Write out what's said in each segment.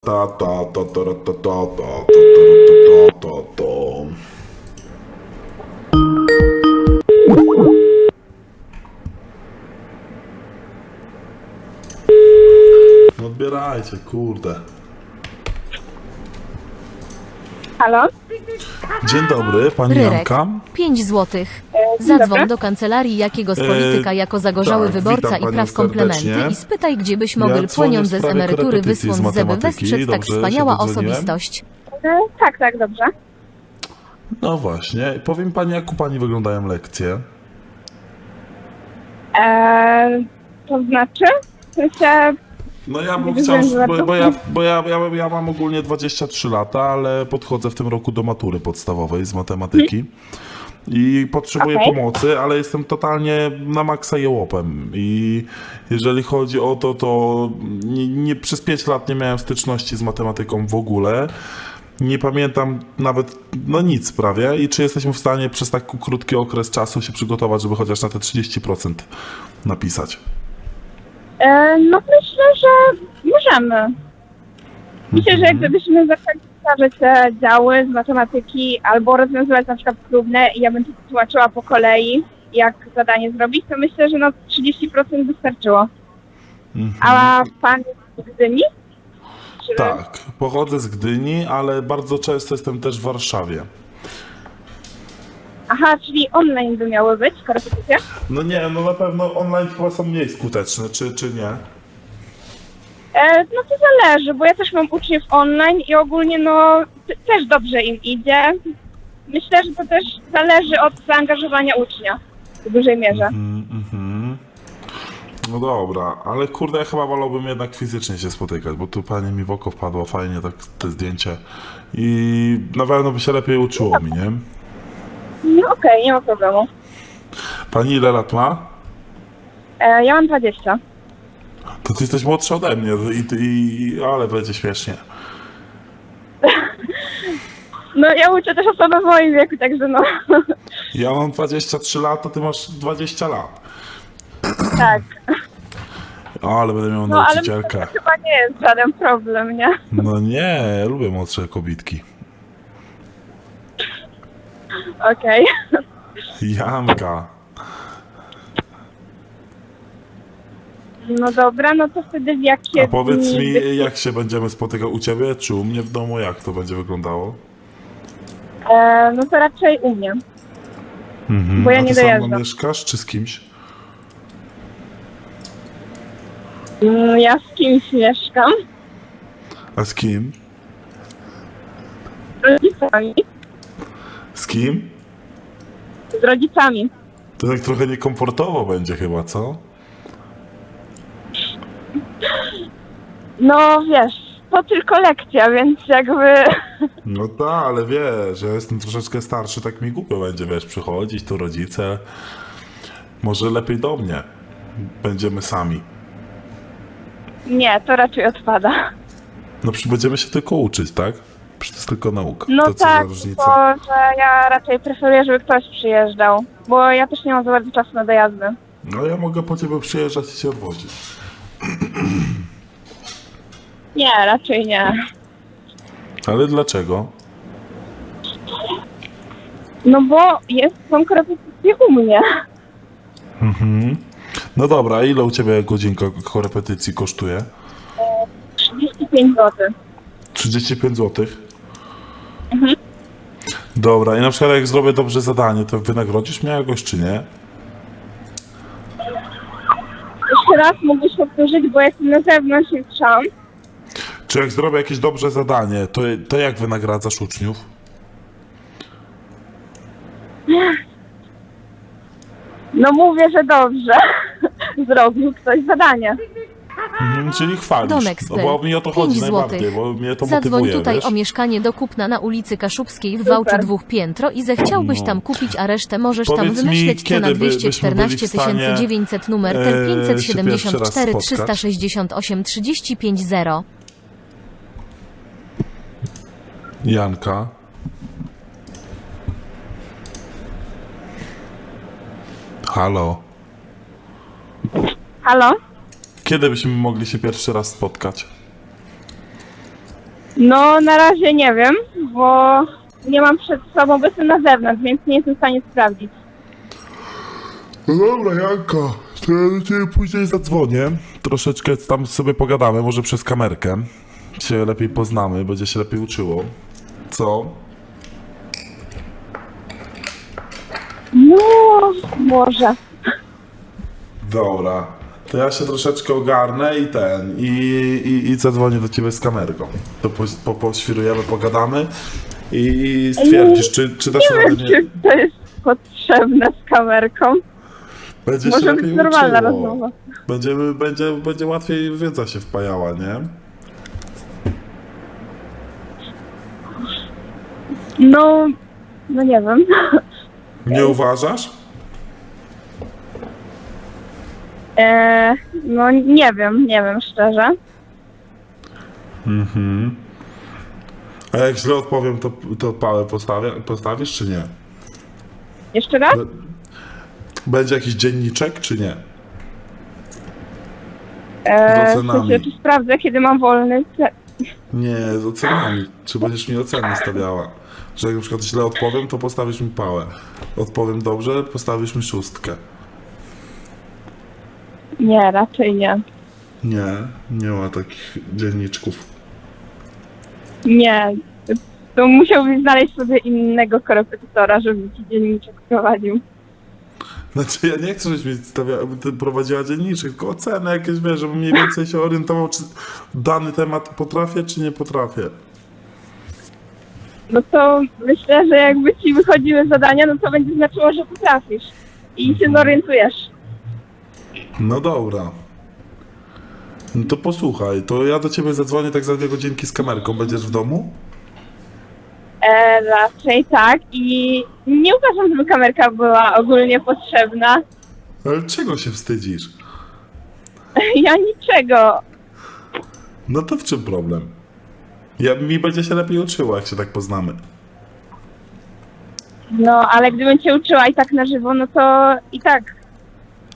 Tā, tā, tā, tā, tā, tā, tā, tā, tā, tā, tā. Odbierajcie, kurde. Halo? Dzień dobry, pani Ryrek, Janka. 5 złotych. dzień Zadzwoń do kancelarii jakiegoś E, polityka jako zagorzały tak, wyborca witam i panią praw komplementy serdecznie. i spytaj, gdzie byś Ja mogł dzwonię w pieniądze z sprawie emerytury korepetycji z wysłać, żeby matematyki. wesprzeć tak Dobrze, wspaniała się dodzwoniłem? osobistość. E, tak, tak, dobrze. No właśnie, powiem pani, jak u pani wyglądają lekcje. E, to znaczy? W sensie, No ja bym chciał, bo, bo, ja, bo ja, ja, ja mam ogólnie 23 lata, ale podchodzę w tym roku do matury podstawowej z matematyki. I potrzebuję Okej. pomocy, ale jestem totalnie na maksa jełopem. I jeżeli chodzi o to, to nie, nie, przez 5 lat nie miałem styczności z matematyką w ogóle. Nie pamiętam nawet, no nic prawie. I czy jesteśmy w stanie przez tak krótki okres czasu się przygotować, żeby chociaż na te 30% napisać? E, no myślę, że możemy. Myślę, że gdybyśmy zaczęli stawiać te działy z matematyki albo rozwiązywać na przykład próbne i ja bym to tłumaczyła po kolei, jak zadanie zrobić, to myślę, że no 30% wystarczyło. A pan jest z Gdyni? Czy- Tak, pochodzę z Gdyni, ale bardzo często jestem też w Warszawie. Aha, czyli online by miały być korepetycje? No nie, no na pewno online chyba są mniej skuteczne, czy, czy nie? E, no to zależy, bo ja też mam uczniów online i ogólnie no t- też dobrze im idzie. Myślę, że to też zależy od zaangażowania ucznia w dużej mierze. Mm, mhm. No dobra, ale kurde, ja chyba wolałbym jednak fizycznie się spotykać, bo tu pani mi w oko wpadło fajnie, tak te zdjęcie. I na pewno by się lepiej uczyło mi, nie? No okej, nie ma problemu. Pani ile lat ma? E, ja mam 20. To ty jesteś młodszy ode mnie, i, i, ale będzie śmiesznie. No ja uczę też osoby w moim wieku, także no Ja mam 23 lata, ty masz 20 lat. tak. Ale będę miał No ale myślę, nauczycielkę. to chyba nie jest żaden problem, nie? No nie, lubię młodsze kobitki. Okej. Janka. No dobra, no to wtedy w jakie A powiedz dni mi, jak się będziemy spotykać u ciebie, czy u mnie w domu, jak to będzie wyglądało? E, no to raczej u mnie. Mhm. Bo ja A ty nie sama dojeżdżam. mieszkasz, czy z kimś? Mm, Ja z kimś mieszkam. A z kim? Z rodzicami. Z kim? Z rodzicami. To tak trochę niekomfortowo będzie chyba, co? No wiesz, to tylko lekcja, więc jakby... No tak, ale wiesz, ja jestem troszeczkę starszy, tak mi głupio będzie, wiesz, przychodzić, tu rodzice. Może lepiej do mnie. Będziemy sami. Nie, to raczej odpada. No będziemy się tylko uczyć, tak? Przecież to jest tylko nauka. No to co za tak, różnica? bo że ja raczej preferuję, żeby ktoś przyjeżdżał, bo ja też nie mam za bardzo czasu na dojazdy. No ja mogę po ciebie przyjeżdżać i cię odwozić. Nie, raczej nie. Ale dlaczego? No bo jest, są korepetycje u mnie. No dobra, a ile u ciebie godzinka korepetycji kosztuje? 35 zł. 35 zł. Dobra, i na przykład jak zrobię dobrze zadanie, to wynagrodzisz mnie jakoś, czy nie? Jeszcze raz mógłbyś powtórzyć, bo jestem na zewnątrz i słyszałam. Czy jak zrobię jakieś dobrze zadanie, to, to jak wynagradzasz uczniów? No mówię, że dobrze. Zrobił ktoś zadanie. Mhm, czyli chwalisz. Domek no, styl. bo mi o to 5 chodzi najbardziej, złotych. bo mnie to Zadzwoń motywuje, tutaj wiesz? o mieszkanie do kupna na ulicy Kaszubskiej w. Wałczu dwóch piętro i zechciałbyś No. tam kupić, a resztę możesz tam Powiedz mi, wymyśleć kiedy cena by- byśmy byli w 214 stanie, 900 numer e, tel się pierwszy raz 574 spotkać? 368 35 0. Janka. Halo. Halo? Kiedy byśmy mogli się pierwszy raz spotkać? No, na razie nie wiem, bo nie mam przed sobą, bo jestem na zewnątrz, więc nie jestem w stanie sprawdzić. No dobra, Janko, to ja do ciebie później zadzwonię. Troszeczkę tam sobie pogadamy, może przez kamerkę. Się lepiej poznamy, będzie się lepiej uczyło. Co? No, może. Dobra. To ja się troszeczkę ogarnę i ten, i, i, i zadzwonię do ciebie z kamerką. To po, po, poświrujemy, pogadamy i stwierdzisz, czy, czy dasz Nie radę wiem, nie... czy to jest potrzebne z kamerką. Będzie się Może być lepiej normalna uczyło. rozmowa. Będziemy, będzie, będzie łatwiej wiedza się wpajała, nie? No, no nie wiem. Nie uważasz? E, no nie wiem, nie wiem szczerze. Mhm. A jak źle odpowiem, to, to pałę postawię, postawisz, czy nie? Jeszcze raz? Będzie jakiś dzienniczek, czy nie? E, z w ocenami. sensie, czy sprawdzę, kiedy mam wolny. Nie, z ocenami. Czy będziesz mi oceny stawiała? Że jak na przykład źle odpowiem, to postawisz mi pałę. Odpowiem dobrze, postawisz mi szóstkę. Nie, raczej nie. Nie, nie ma takich dzienniczków. Nie. To musiałbyś znaleźć sobie innego korepetytora, żeby ci dzienniczek prowadził. Znaczy ja nie chcę, żebyś mi stawia, ty prowadziła dzienniczek, tylko oceny jakieś, wiesz, żebym mniej więcej się orientował, czy dany temat potrafię, czy nie potrafię. No to myślę, że jakby ci wychodziły zadania, no to będzie znaczyło, że potrafisz. I się zorientujesz. No dobra. No to posłuchaj, to ja do ciebie zadzwonię tak za dwie godzinki z kamerką. Będziesz w domu? E, raczej tak. I nie uważam, żeby kamerka była ogólnie potrzebna. Ale czego się wstydzisz? Ja niczego. No to w czym problem? Ja, mi będzie się lepiej uczyła, jak się tak poznamy. No, ale gdybym cię uczyła i tak na żywo, no to i tak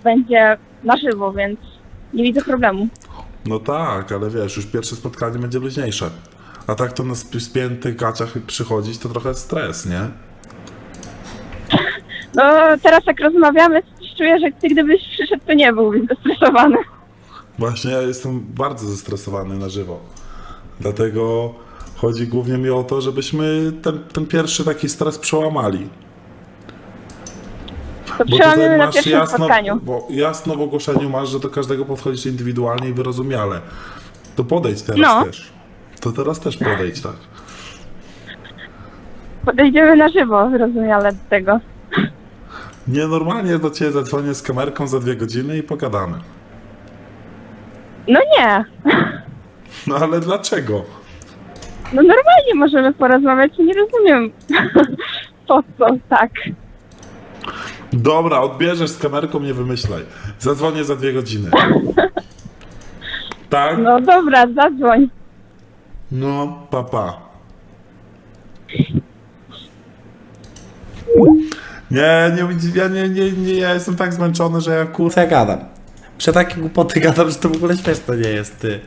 będzie na żywo, więc nie widzę problemu. No tak, ale wiesz, już pierwsze spotkanie będzie luźniejsze. A tak to na sp- spiętych gaciach przychodzić, to trochę stres, nie? No, teraz jak rozmawiamy, coś czuję, że ty gdybyś przyszedł, to nie byłbyś zestresowany. Właśnie ja jestem bardzo zestresowany na żywo. Dlatego chodzi głównie mi o to, żebyśmy ten, ten pierwszy taki stres przełamali. To tutaj na masz pierwszym jasno, spotkaniu. bo jasno w ogłoszeniu masz, że do każdego podchodzisz indywidualnie i wyrozumiale. To podejdź teraz No. też. To teraz też podejdź, tak. Podejdziemy na żywo, zrozumiale do tego. Nie, normalnie do ciebie zadzwonię z kamerką za dwie godziny i pogadamy. No nie. No ale dlaczego? No normalnie możemy porozmawiać, nie rozumiem. Po co tak? Dobra, odbierzesz z kamerką, nie wymyślaj. Zadzwonię za dwie godziny. Tak? No dobra, zadzwoń. No, papa. Nie, nie, ja nie, nie, nie, ja jestem tak zmęczony, że ja kur... Co ja gadam? Prze takie głupoty gadam, że to w ogóle śmieszne nie jest, ty.